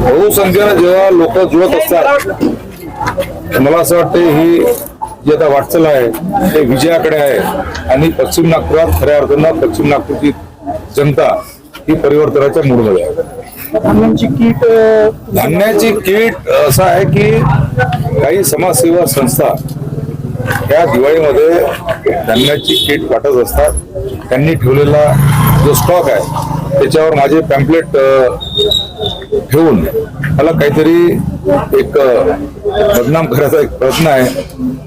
बहुसंख्येनं जेव्हा लोक जुळत असतात मला असं वाटतं ही जी आता वाटचाल आहे ते विजयाकडे आहे. आणि पश्चिम नागपुरात खऱ्या अर्थानं पश्चिम नागपूरची जनता ही परिवर्तनाच्या मूडमध्ये आहे. धान्यांची किट धान्याची किट असं आहे की काही समाजसेवा संस्था या दिवाळीमध्ये धान्याची किट वाटत असतात. त्यांनी ठेवलेला जो स्टॉक आहे त्याच्यावर माझे पॅम्पलेट ठेवून मला काहीतरी एक बदनाम करायचा एक प्रश्न आहे.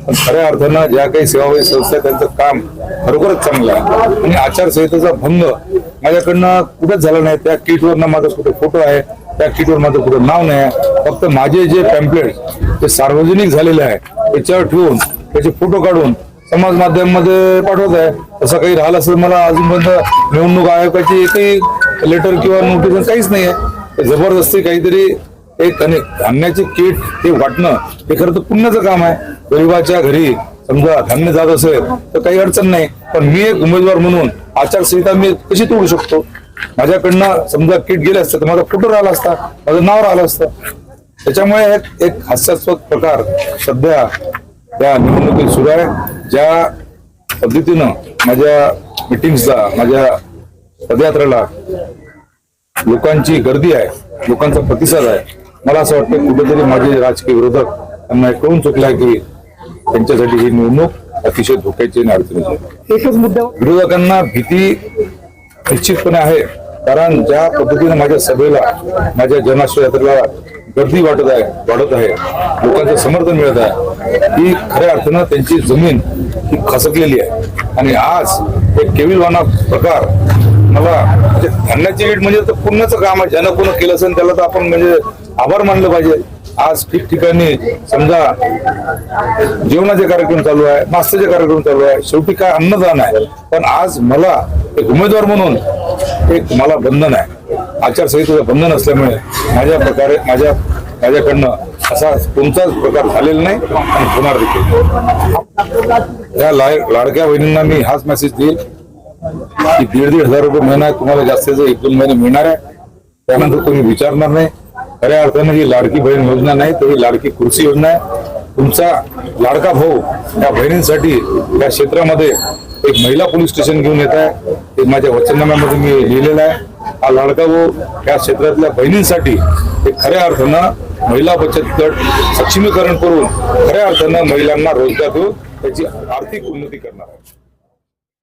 पण खऱ्या अर्थानं ज्या काही सेवाभावी संस्था त्यांचं काम खरोखरच चांगलं आहे. आणि आचारसंहितेचा भंग माझ्याकडनं कुठेच झाला नाही. त्या किटवर ना माझा कुठे फोटो आहे त्या किटवर माझं कुठं नाव नाही आहे. फक्त माझे जे पॅम्पलेट ते सार्वजनिक झालेले आहे त्याच्यावर ठेवून त्याचे फोटो काढून समाज माध्यमामध्ये पाठवत आहे. तसं काही राहिलं असेल मला अजूनपर्यंत निवडणूक आयोगाची एकही लेटर किंवा नोटीस काहीच नाही आहे जबरदस्ती काहीतरी एक आणि धान्याची किट हे वाटणं हे खरं तर पुण्याचं काम आहे. गरीबाच्या घरी समजा धान्य जात असेल तर काही अडचण नाही. पण मी एक उमेदवार म्हणून आचारसंहिता मी कशी तोडू शकतो? माझ्याकडनं समजा किट गेले असतं तर माझा फोटो राहिला असता माझं नाव राहिलं असतं. त्याच्यामुळे एक- एक हास्यास्पद प्रकार सध्या त्या निवडणुकीत सुरू आहे. ज्या पद्धतीनं माझ्या मिटिंग्सला माझ्या पदयात्रेला लोकांची गर्दी आहे लोकांचा प्रतिसाद आहे. मला असं वाटतं कुठेतरी माझे राजकीय विरोधक त्यांना हे कळून चुकलं आहे की त्यांच्यासाठी ही निवडणूक अतिशय धोक्याची आणि अडचणीची. एकच मुद्द्यावर विरोधकांना भीती निश्चितपणे आहे कारण ज्या पद्धतीने माझ्या सभेला माझ्या जनाश्रय यात्रेला गर्दी वाटत आहे वाढत आहे लोकांचं समर्थन मिळत आहे ही खऱ्या अर्थानं त्यांची जमीन ही खसकलेली आहे. आणि आज एक केविलवाना प्रकार मला म्हणजे धान्याची वीट म्हणजे तर पुण्याचं काम आहे. ज्यानं कोण केलं असेल त्याला तर आपण म्हणजे आभार मानलं पाहिजे. आज ठिकठिकाणी समजा जेवणाचे कार्यक्रम चालू आहे नाश्त्याचे कार्यक्रम चालू आहे. शेवटी काय अन्नदान आहे. पण आज मला एक उमेदवार म्हणून एक मला बंधन आहे. आचारसंहितेचं बंधन असल्यामुळे माझ्या प्रकारे माझ्या माझ्याकडनं असा कोणताच प्रकार झालेला नाही आणि होणार देखील. या लाडक्या बहिणींना मी हाच मेसेज देईल. की दीड दीड हजार रुपये महिना तुम्हाला जास्तीचे एक दोन महिने मिळणार आहे. त्यानंतर तुम्ही विचारणार नाही. खऱ्या अर्थानं ही लाडकी बहीण योजना नाही तर ही लाडकी कृषी योजना आहे. तुमचा लाडका भाऊ या बहिणींसाठी या क्षेत्रामध्ये एक महिला पोलीस स्टेशन घेऊन येत आहे. ते माझ्या वचननाम्यामध्ये मी लिहिलेलं आहे. हा लाडका भाऊ या क्षेत्रातल्या बहिणींसाठी एक खऱ्या अर्थानं महिला बचत गट सक्षमीकरण करून खऱ्या अर्थानं महिलांना रोजगार देऊन त्याची आर्थिक उन्नती करणार आहे.